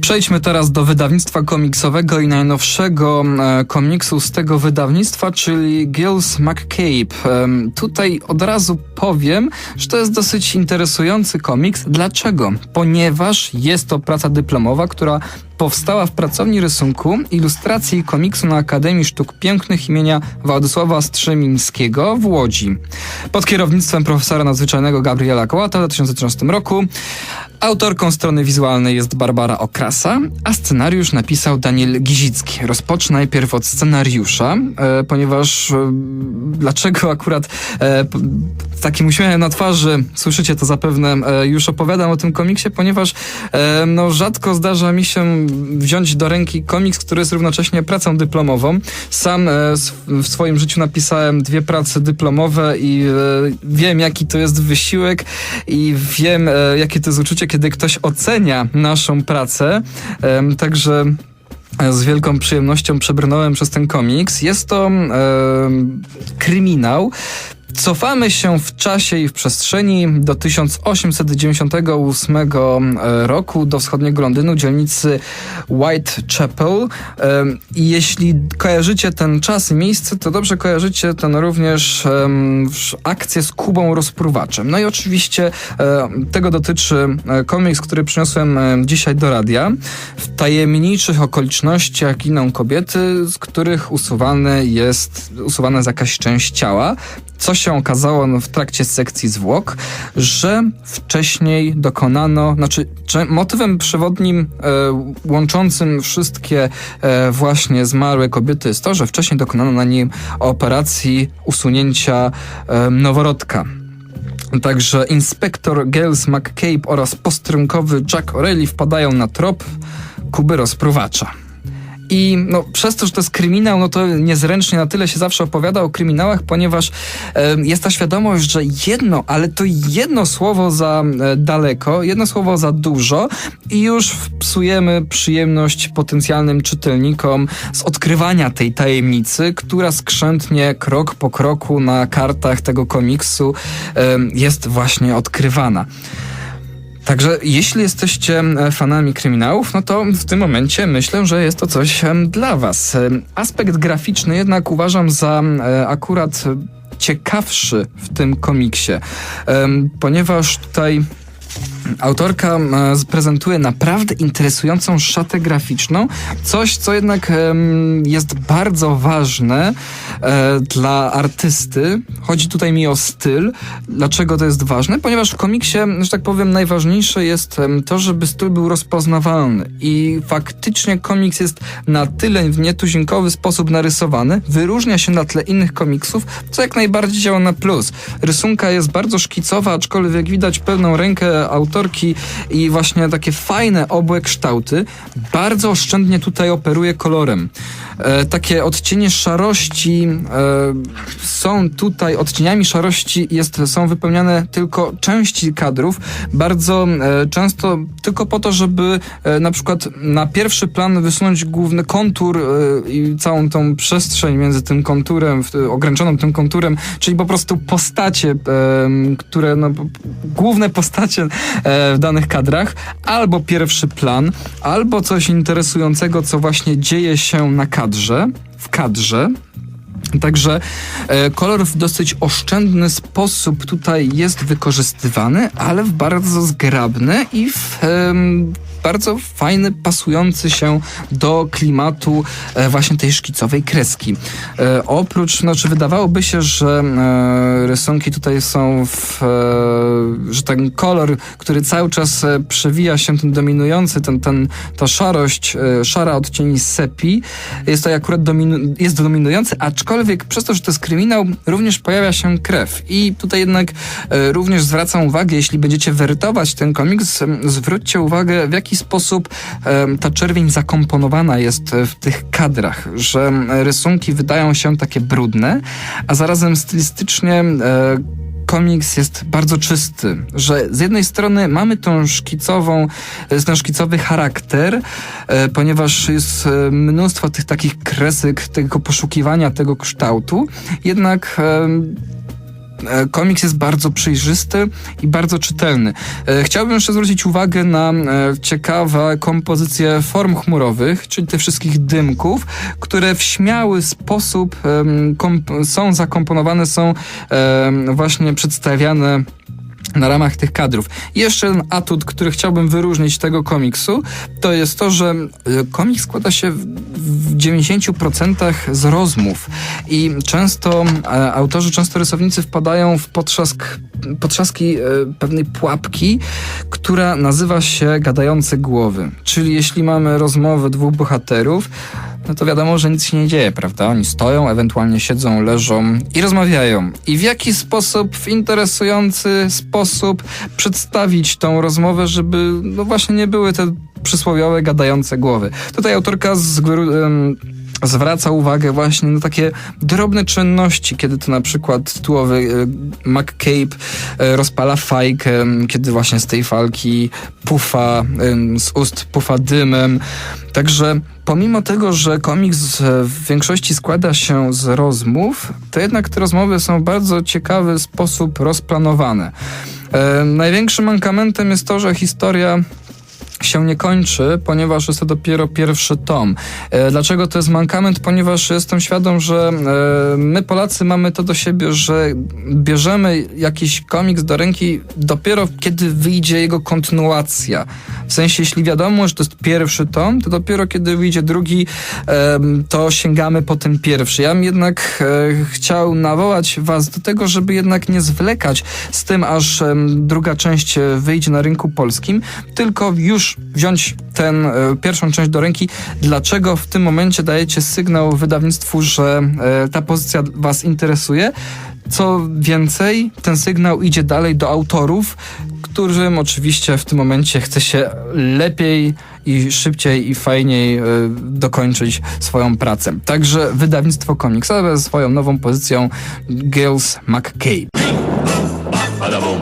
Przejdźmy teraz do wydawnictwa komiksowego i najnowszego e, komiksu z tego wydawnictwa, czyli Gills McCabe. Em, tutaj od razu powiem, że to jest dosyć interesujący komiks. Dlaczego? Ponieważ jest to praca dyplomowa, która powstała w pracowni rysunku, ilustracji i komiksu na Akademii Sztuk Pięknych imienia Władysława Strzemińskiego w Łodzi. Pod kierownictwem profesora nadzwyczajnego Gabriela Kołata w 2013 roku. Autorką strony wizualnej jest Barbara Okrasa, a scenariusz napisał Daniel Gizicki. Rozpocznę najpierw od scenariusza, e, ponieważ e, dlaczego akurat e, z takim uśmiechem na twarzy, słyszycie to zapewne, e, już opowiadam o tym komiksie, ponieważ e, no, rzadko zdarza mi się wziąć do ręki komiks, który jest równocześnie pracą dyplomową. Sam e, w swoim życiu napisałem dwie prace dyplomowe i e, wiem, jaki to jest wysiłek i wiem, e, jakie to jest uczucie, kiedy ktoś ocenia naszą pracę. Także e, z wielką przyjemnością przebrnąłem przez ten komiks. Jest to em, kryminał. Cofamy się w czasie i w przestrzeni do 1898 e, roku do wschodniego Londynu, dzielnicy Whitechapel. I jeśli kojarzycie ten czas i miejsce, to dobrze kojarzycie ten również akcję z Kubą Rozpruwaczem. No i oczywiście e, tego dotyczy e, komiks, który przyniosłem e, dzisiaj do radia. W tajemniczych okolicznościach giną kobiety, z których usuwane jest, usuwana jest jakaś część ciała. Co się okazało no, w trakcie sekcji zwłok, że wcześniej dokonano, znaczy motywem przewodnim e, łączącym wszystkie e, właśnie zmarłe kobiety jest to, że wcześniej dokonano na nim operacji usunięcia e, noworodka. Także inspektor Gales McCabe oraz posterunkowy Jack O'Reilly wpadają na trop Kuby rozpruwacza. I no, przez to, że to jest kryminał, no to niezręcznie na tyle się zawsze opowiada o kryminałach, ponieważ jest ta świadomość, że jedno, ale to jedno słowo za e, daleko, jedno słowo za dużo i już psujemy przyjemność potencjalnym czytelnikom z odkrywania tej tajemnicy, która skrzętnie krok po kroku na kartach tego komiksu jest właśnie odkrywana. Także jeśli jesteście fanami kryminałów, no to w tym momencie myślę, że jest to coś dla was. Aspekt graficzny jednak uważam za akurat ciekawszy w tym komiksie, ponieważ tutaj autorka e, prezentuje naprawdę interesującą szatę graficzną, coś, co jednak jest bardzo ważne e, dla artysty. Chodzi tutaj mi o styl. Dlaczego to jest ważne? Ponieważ w komiksie, że tak powiem, najważniejsze jest to, żeby styl był rozpoznawalny i faktycznie komiks jest na tyle w nietuzinkowy sposób narysowany, wyróżnia się na tle innych komiksów, co jak najbardziej działa na plus. Rysunka jest bardzo szkicowa, aczkolwiek widać pełną rękę i właśnie takie fajne obłe kształty. Bardzo oszczędnie tutaj operuje kolorem. E, takie odcienie szarości e, są tutaj, odcieniami szarości jest, są wypełniane tylko części kadrów, bardzo e, często tylko po to, żeby e, na przykład na pierwszy plan wysunąć główny kontur e, i całą tą przestrzeń między tym konturem, w- ograniczoną tym konturem, czyli po prostu postacie, em, które, no, główne postacie e, w danych kadrach, albo pierwszy plan, albo coś interesującego, co właśnie dzieje się na kadrze, w kadrze. Także e, kolor w dosyć oszczędny sposób tutaj jest wykorzystywany, ale w bardzo zgrabny i w bardzo fajny, pasujący się do klimatu e, właśnie tej szkicowej kreski. E, oprócz, znaczy wydawałoby się, że e, rysunki tutaj są w, że ten kolor, który cały czas przewija się, ten dominujący, ten, ten, ta szarość, szara odcieni sepi, jest to akurat dominu, jest dominujący, aczkolwiek przez to, że to jest kryminał, również pojawia się krew. I tutaj jednak również zwracam uwagę, jeśli będziecie werytować ten komiks, zwróćcie uwagę, w jaki sposób em, ta czerwień zakomponowana jest e, w tych kadrach, że rysunki wydają się takie brudne, a zarazem stylistycznie e, komiks jest bardzo czysty, że z jednej strony mamy tą szkicową, e, ten szkicowy charakter, ponieważ jest mnóstwo tych takich kresek, tego poszukiwania tego kształtu, jednak komiks jest bardzo przejrzysty i bardzo czytelny. E, Chciałbym jeszcze zwrócić uwagę na e, ciekawe kompozycje form chmurowych, czyli tych wszystkich dymków, które w śmiały sposób są zakomponowane, są właśnie przedstawiane na ramach tych kadrów. Jeszcze jeden atut, który chciałbym wyróżnić tego komiksu, to jest to, że e, komiks składa się w, w 90% z rozmów i często e, autorzy, często rysownicy wpadają w potrzask, potrzaski e, pewnej pułapki, która nazywa się gadające głowy. Czyli jeśli mamy rozmowę dwóch bohaterów, no to wiadomo, że nic się nie dzieje, prawda? Oni stoją, ewentualnie siedzą, leżą i rozmawiają. I w jaki sposób, w interesujący sposób przedstawić tą rozmowę, żeby no właśnie nie były te przysłowiowe, gadające głowy. Tutaj autorka z, zwraca uwagę właśnie na takie drobne czynności, kiedy to na przykład tytułowy e, McCabe e, rozpala fajkę, kiedy właśnie z tej falki pufa, z ust pufa dymem. Także pomimo tego, że komiks w większości składa się z rozmów, to jednak te rozmowy są w bardzo ciekawy sposób rozplanowane. E, największym mankamentem jest to, że historia się nie kończy, ponieważ jest to dopiero pierwszy tom. E, Dlaczego to jest mankament? Ponieważ jestem świadom, że e, my Polacy mamy to do siebie, że bierzemy jakiś komiks do ręki dopiero kiedy wyjdzie jego kontynuacja. W sensie, jeśli wiadomo, że to jest pierwszy tom, to dopiero kiedy wyjdzie drugi, to sięgamy po ten pierwszy. Ja bym jednak e, chciał nawołać was do tego, żeby jednak nie zwlekać z tym, aż druga część wyjdzie na rynku polskim, tylko już wziąć tę pierwszą część do ręki. Dlaczego w tym momencie dajecie sygnał wydawnictwu, że e, ta pozycja was interesuje? Co więcej, ten sygnał idzie dalej do autorów, którym oczywiście w tym momencie chce się lepiej i szybciej i fajniej e, dokończyć swoją pracę. Także wydawnictwo komiksowe ze swoją nową pozycją Gills McCabe.